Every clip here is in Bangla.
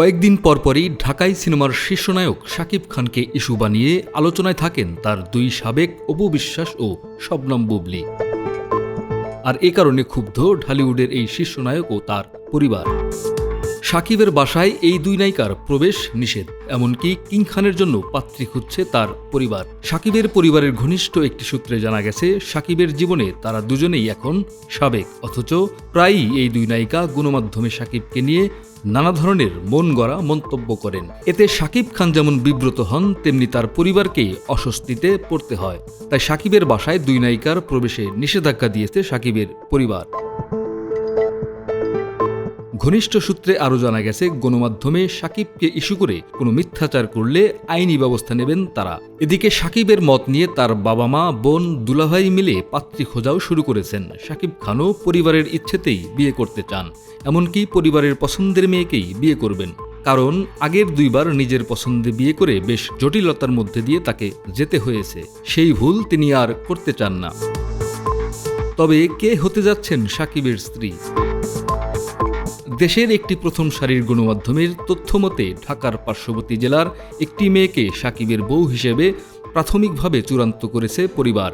কয়েকদিন পরপরই ঢাকাই সিনেমার শীর্ষনায়ক শাকিব খানকে ইস্যু বানিয়ে আলোচনায় থাকেন তার দুই সাবেক অপু বিশ্বাস ও শবনম বুবলি। আর এ কারণে ক্ষুব্ধ ঢালিউডের এই শীর্ষনায়ক ও তার পরিবার। সাকিবের বাসায় এই দুই নায়িকার প্রবেশ নিষেধ, এমনকি কিং খানের জন্য পাত্রী খুঁজছে তার পরিবার। সাকিবের পরিবারের ঘনিষ্ঠ একটি সূত্রে জানা গেছে, সাকিবের জীবনে তারা দুজনেই এখন সাবেক, অথচ প্রায়ই এই দুই নায়িকা গণমাধ্যমে সাকিবকে নিয়ে নানা ধরনের মন গড়া মন্তব্য করেন। এতে সাকিব খান যেমন বিব্রত হন, তেমনি তার পরিবারকেই অস্বস্তিতে পড়তে হয়। তাই সাকিবের বাসায় দুই নায়িকার প্রবেশে নিষেধাজ্ঞা দিয়েছে সাকিবের পরিবার। ঘনিষ্ঠ সূত্রে আরও জানা গেছে, গণমাধ্যমে সাকিবকে ইস্যু করে কোনো মিথ্যাচার করলে আইনি ব্যবস্থা নেবেন তারা। এদিকে সাকিবের মত নিয়ে তার বাবা মা বোন, দুলাভাই মিলে পাত্রী খোঁজাও শুরু করেছেন। সাকিব খানও পরিবারের ইচ্ছেতেই বিয়ে করতে চান। এমনকি পরিবারের পছন্দের মেয়েকেই বিয়ে করবেন। কারণ আগের দুইবার নিজের পছন্দে বিয়ে করে বেশ জটিলতার মধ্যে দিয়ে তাকে যেতে হয়েছে। সেই ভুল তিনি আর করতে চান না। তবে কে হতে যাচ্ছেন সাকিবের স্ত্রী? দেশের একটি প্রথম সারির গণমাধ্যমের তথ্যমতে ঢাকার পার্শ্ববর্তী জেলার একটি মেয়েকে সাকিবের বউ হিসেবে প্রাথমিকভাবে চূড়ান্ত করেছে পরিবার।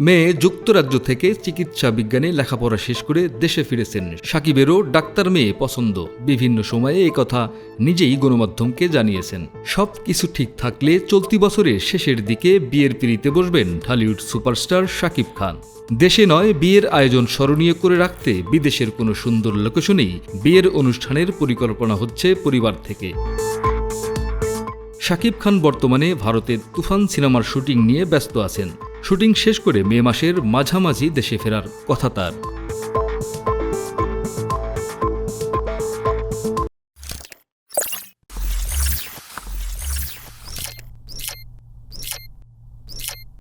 মেয়ে যুক্তরাজ্য থেকে চিকিৎসা বিজ্ঞানে লেখাপড়া শেষ করে দেশে ফিরেছেন। সাকিবেরও ডাক্তার মেয়ে পছন্দ। বিভিন্ন সময়ে এই কথা নিজেই গণমাধ্যমকে জানিয়েছেন। সব কিছু ঠিক থাকলে চলতি বছরের শেষের দিকে বিয়ের পিড়িতে বসবেন ঢালিউড সুপারস্টার শাকিব খান। দেশে নয়, বিয়ের আয়োজন স্মরণীয় করে রাখতে বিদেশের কোনো সুন্দর লোকেশনেই বিয়ের অনুষ্ঠানের পরিকল্পনা হচ্ছে পরিবার থেকে। শাকিব খান বর্তমানে ভারতের তুফান সিনেমার শুটিং নিয়ে ব্যস্ত আছেন। শুটিং শেষ করে মে মাসের মাঝামাঝি দেশে ফেরার কথা তার।